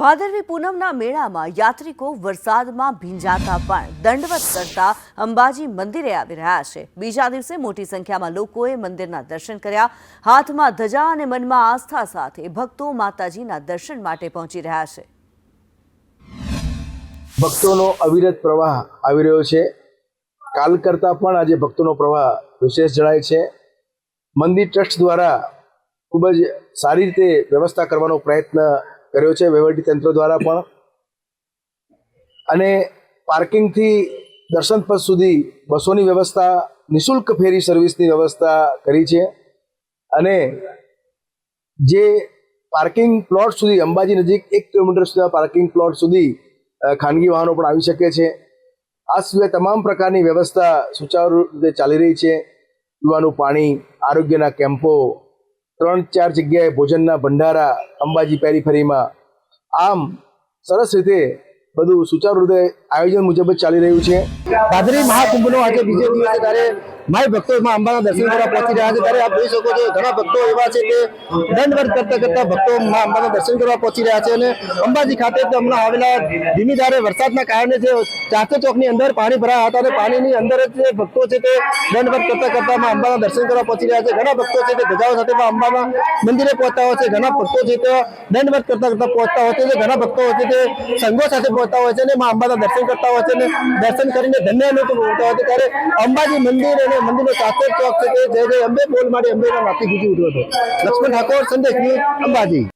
ભાદરવી પૂનમના મેળામાં યાત્રિકો વરસાદમાં ભીંજાતા પણ દંડવત કરતા અંબાજી મંદિરે આવી રહ્યા છે. બીજા દિવસે મોટી સંખ્યામાં લોકોએ મંદિરના દર્શન કર્યા. હાથમાં ધજા અને મનમાં આસ્થા સાથે ભક્તો માતાજીના દર્શન માટે પહોંચી રહ્યા છે. ભક્તોનો અવિરત પ્રવાહ આવી રહ્યો છે. કાલ કરતાં પણ આજે ભક્તોનો પ્રવાહ વિશેષ જણાય છે. મંદિર ટ્રસ્ટ દ્વારા ખૂબ જ સારી રીતે વ્યવસ્થા કરવાનો પ્રયત્ન કર્યો છે વહીવટી તંત્ર દ્વારા પણ. અને પાર્કિંગથી દર્શન પથ સુધી બસોની વ્યવસ્થા, નિઃશુલ્ક ફેરી સર્વિસની વ્યવસ્થા કરી છે. અને જે પાર્કિંગ પ્લોટ સુધી, અંબાજી નજીક એક કિલોમીટર સુધીના પાર્કિંગ પ્લોટ સુધી ખાનગી વાહનો પણ આવી શકે છે. આ સિવાય તમામ પ્રકારની વ્યવસ્થા સુચારુ રીતે ચાલી રહી છે. પીવાનું પાણી, આરોગ્યના કેમ્પો ત્રણ ચાર જગ્યાએ ભોજનના ભંડારા, અંબાજી પેરીફરીમાં. આમ, સરસ રીતે બધું સુચારુ રીતે આયોજન મુજબ જ ચાલી રહ્યું છે. ભાદરી મહાકુંભનો આજે બીજે દિવસે ત્યારે માય ભક્તો માં અંબાના દર્શન કરવા પહોંચી રહ્યા છે. ત્યારે આપ જોઈ શકો છો, ઘણા ભક્તો એવા છે કે દંડવત કરતા કરતા ભક્તો માં અંબાના દર્શન કરવા પહોંચી રહ્યા છે અને અંબાજી ખાતે હમણાં આવેલા ધીમી ધારે વરસાદના કારણે જે ચાચો ચોકની અંદર પાણી ભરાયા હતા અને પાણીની અંદર જ જે ભક્તો છે તે દંડવત કરતા કરતા માં અંબાના દર્શન કરવા પહોંચી રહ્યા છે. ઘણા ભક્તો છે તે ધજાઓ સાથે માં અંબાના મંદિરે પહોંચતા હોય છે. ઘણા ભક્તો છે તે દંડવત કરતા કરતા પહોંચતા હોય છે ઘણા ભક્તો હોય છે તે સંઘો સાથે પહોંચતા હોય છે અને માં અંબાના દર્શન કરતા હોય છે અને દર્શન કરીને ધન્ય અનુભવ હોય છે. ત્યારે અંબાજી મંદિર અને મંદિરનો ચાચર ચોક છે જય જય અંબે, બોલ માટે અંબેના નાથી ગુજી ઉઠ્યો હતો. લક્ષ્મણ ઠાકોર, સંદેશ અંબાજી.